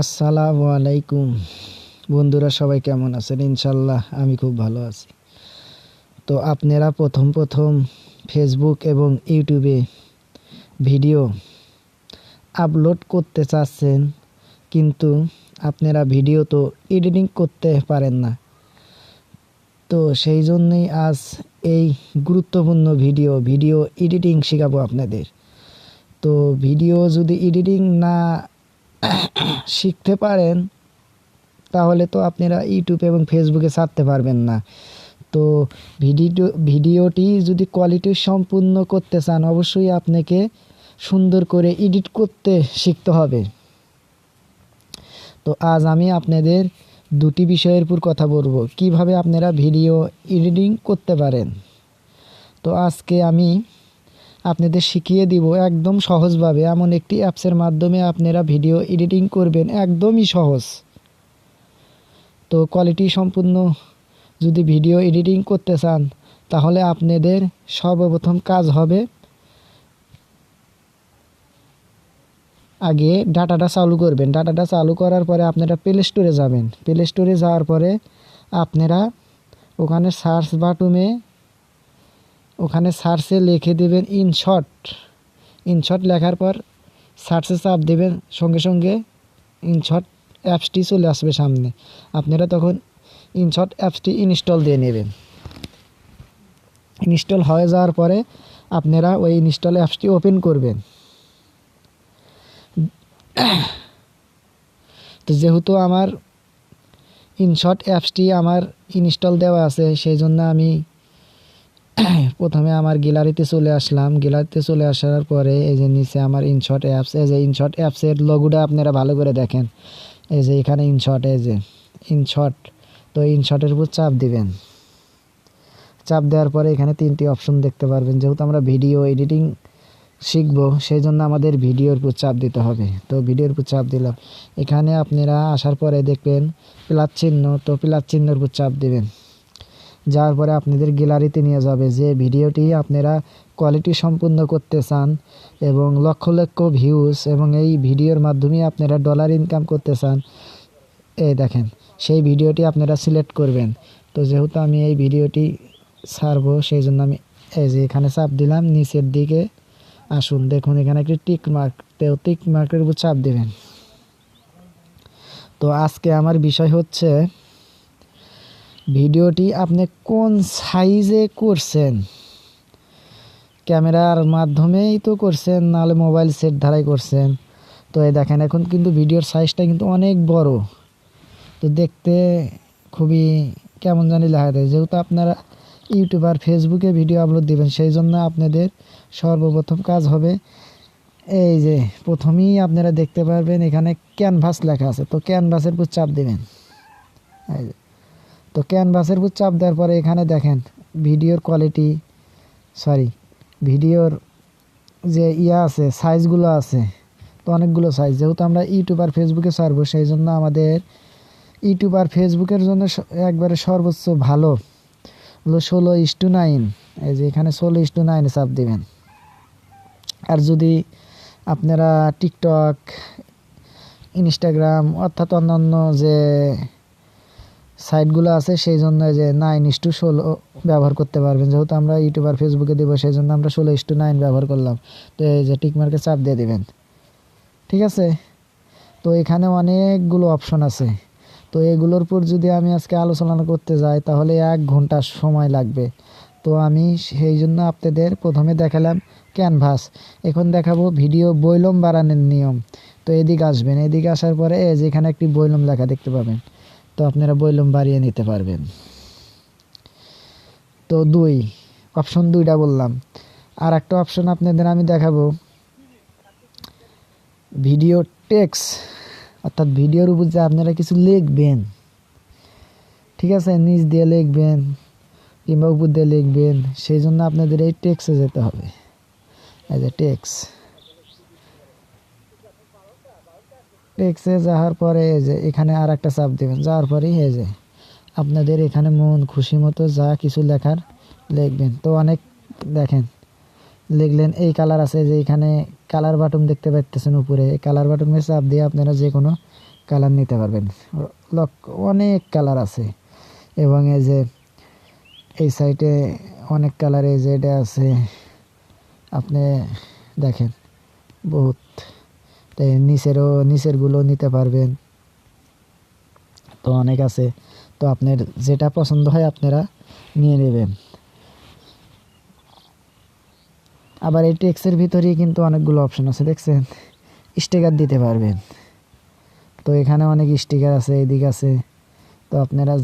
আসসালামু আলাইকুম। বন্ধুরা সবাই কেমন আছেন? ইনশাল্লাহ আমি খুব ভালো আছি। তো আপনারা প্রথম প্রথম ফেসবুক এবং ইউটিউবে ভিডিও আপলোড করতে চাচ্ছেন, কিন্তু আপনারা ভিডিও তো এডিটিং করতে পারেন না। তো সেই জন্যই আজ এই গুরুত্বপূর্ণ ভিডিও ভিডিও এডিটিং শেখাবো আপনাদের। তো ভিডিও যদি এডিটিং না শিখতে পারেন, তাহলে তো আপনারা ইউটিউব এবং ফেসবুকে ছাড়তে পারবেন না। তো ভিডিও ভিডিওটি যদি কোয়ালিটি সম্পূর্ণ করতে চান, অবশ্যই আপনাকে সুন্দর করে এডিট করতে শিখতে হবে। তো আজ আমি আপনাদের দুটি বিষয়ের উপর কথা বলব। কীভাবে আপনারা ভিডিও এডিটিং করতে পারেন? তো আজকে আমি আপনাদের শিখিয়ে দিব একদম সহজভাবে। এমন একটি অ্যাপসের মাধ্যমে আপনারা ভিডিও এডিটিং করবেন, একদমই সহজ। তো কোয়ালিটি সম্পূর্ণ যদি ভিডিও এডিটিং করতে চান, তাহলে আপনাদের সর্বপ্রথম কাজ হবে আগে ডাটাটা চালু করবেন। ডাটাটা চালু করার পরে আপনারা প্লে স্টোরে যাবেন। প্লে স্টোরে যাওয়ার পরে আপনারা ওখানে সার্চ বাটুমে ওখানে সার্চে লিখে দেবেন ইনশট। ইনশট লেখার পর সার্চে চাপ দেবেন, সঙ্গে সঙ্গে ইনশট অ্যাপসটি চলে আসবে সামনে। আপনারা তখন ইনশট অ্যাপসটি ইনস্টল দিয়ে নেবেন। ইনস্টল হয়ে যাওয়ার পরে আপনারা ওই ইনস্টল অ্যাপসটি ওপেন করবেন। তো যেহেতু আমার ইনশট অ্যাপসটি আমার ইনস্টল দেওয়া আছে, সেই জন্য আমি প্রথমে আমার গ্যালারিতে চলে আসলাম। গ্যালারিতে চলে আসার পরে এই যে নিচে আমার ইনশট অ্যাপস এই যে ইনশট অ্যাপসের লগোটা আপনারা ভালো করে দেখেন। এই যে এখানে ইনশট এই যে ইনশট তো ইনশটের উপর চাপ দিবেন। চাপ দেওয়ার পরে এখানে তিনটি অপশন দেখতে পারবেন। যেহেতু আমরা ভিডিও এডিটিং শিখব সেই জন্য আমাদের ভিডিওর উপর চাপ দিতে হবে। তো ভিডিওর উপর চাপ দিলাম। এখানে আপনারা আসার পরে দেখবেন, প্লাস চিহ্ন, তো প্লাস চিহ্নের উপর চাপ দিবেন। যাওয়ার পরে আপনাদের গ্যালারিতে নিয়ে যাবে যে ভিডিওটি আপনারা কোয়ালিটি সম্পূর্ণ করতে চান এবং লক্ষ লক্ষ ভিউজ এবং এই ভিডিওর মাধ্যমে আপনারা ডলার ইনকাম করতে চান। এই দেখেন, সেই ভিডিওটি আপনারা সিলেক্ট করবেন। তো যেহেতু আমি এই ভিডিওটি ছাড়বো সেই জন্য আমি এই যে এখানে চাপ দিলাম, নিচের দিকে আসুন, দেখুন এখানে একটি টিক মার্ক তো টিক মার্কের উপর চাপ দেবেন। তো আজকে আমার বিষয় হচ্ছে ভিডিওটি আপনি কোন সাইজে করছেন? ক্যামেরার মাধ্যমেই তো করছেন, নাহলে মোবাইল সেট ধারাই করছেন। তো এই দেখেন, এখন কিন্তু ভিডিওর সাইজটা কিন্তু অনেক বড়। তো দেখতে খুবই কেমন জানি দেখা যায় যেহেতু আপনারা ইউটিউব আর ফেসবুকে ভিডিও আপলোড দিবেন সেই জন্য আপনাদের সর্বপ্রথম কাজ হবে এই যে প্রথমেই আপনারা দেখতে পারবেন এখানে ক্যানভাস লেখা আছে। তো ক্যানভাসের উপর চাপ দেবেন। এই যে। তো ক্যানভাসের উপর চাপ দেওয়ার পরে এখানে দেখেন, ভিডিওর কোয়ালিটি সরি ভিডিওর যে ইয়া আছে সাইজগুলো আছে, তো অনেকগুলো সাইজ যেহেতু আমরা ইউটিউব আর ফেসবুকে ছাড়বো সেই জন্য আমাদের ইউটিউব আর ফেসবুকের জন্য একবারে সর্বোচ্চ ভালো। হলো ষোলো ইস টু নাইন এই যে এখানে ষোলো ইস টু নাইনে চাপ দেবেন। আর যদি আপনারা টিকটক ইনস্টাগ্রাম অর্থাৎ অন্যান্য যে সাইটগুলো আছে সেই জন্য যে নাইন ইস টু ষোলো ব্যবহার করতে পারবেন। যেহেতু আমরা ইউটিউব আর ফেসবুকে দেবো সেই জন্য আমরা ষোলো ইস টু নাইন ব্যবহার করলাম। তো এই যে টিকমার্কে চাপ দিয়ে দেবেন। ঠিক আছে? তো এখানে অনেকগুলো অপশন আছে। তো এগুলোর উপর যদি আমি আজকে আলোচনা করতে যাই, তাহলে এক ঘণ্টা সময় লাগবে। তো আমি সেই জন্য আপনাদের প্রথমে দেখালাম ক্যানভাস এখন দেখাবো ভিডিও বৈলম বাড়ানোর নিয়ম। তো এদিকে আসবেন। এদিকে আসার পরে এই যে এখানে একটি বৈলম লেখা দেখতে পাবেন। আপনারা বৈলম বাড়িয়ে নিতে পারবেন। তো দুই অপশন দুইটা বললাম। আর একটা অপশন আপনাদের আমি দেখাবো। ভিডিও টেক্স অর্থাৎ ভিডিওর উপর যে আপনারা কিছু লিখবেন, ঠিক আছে? নিচ দিয়ে লিখবেন, কিংবা উপর দিয়ে লিখবেন, সেই জন্য আপনাদের এই টেক্সে যেতে হবে। এই যে টেক্স টেক্সে যাওয়ার পরে এই যে এখানে আর একটা চাপ দেবেন যাওয়ার পরেই এই যে আপনাদের এখানে মন খুশি মতো যা কিছু লেখার লিখবেন। তো অনেক দেখেন, লিখলেন, এই কালার আছে যে এখানে কালার বাটন দেখতে পাচ্ছেন উপরে। এই কালার বাটনে চাপ দিয়ে আপনারা যে কোনো কালার নিতে পারবেন। অনেক কালার আছে। এবং এই যে এই সাইডে অনেক কালার, এই যে এটা আছে। আপনি দেখেন, বহুত। নিচেরও, নিচেরগুলো নিতে পারবেন। তো অনেক আছে। তো আপনার যেটা পছন্দ হয় আপনারা নিয়ে নেবেন। আবার এই টেক্সের ভিতরেই কিন্তু অনেকগুলো অপশন আছে, দেখছেন? স্টিকার দিতে পারবেন। তো এখানে অনেক স্টিকার আছে, এদিক আছে। তো আপনারা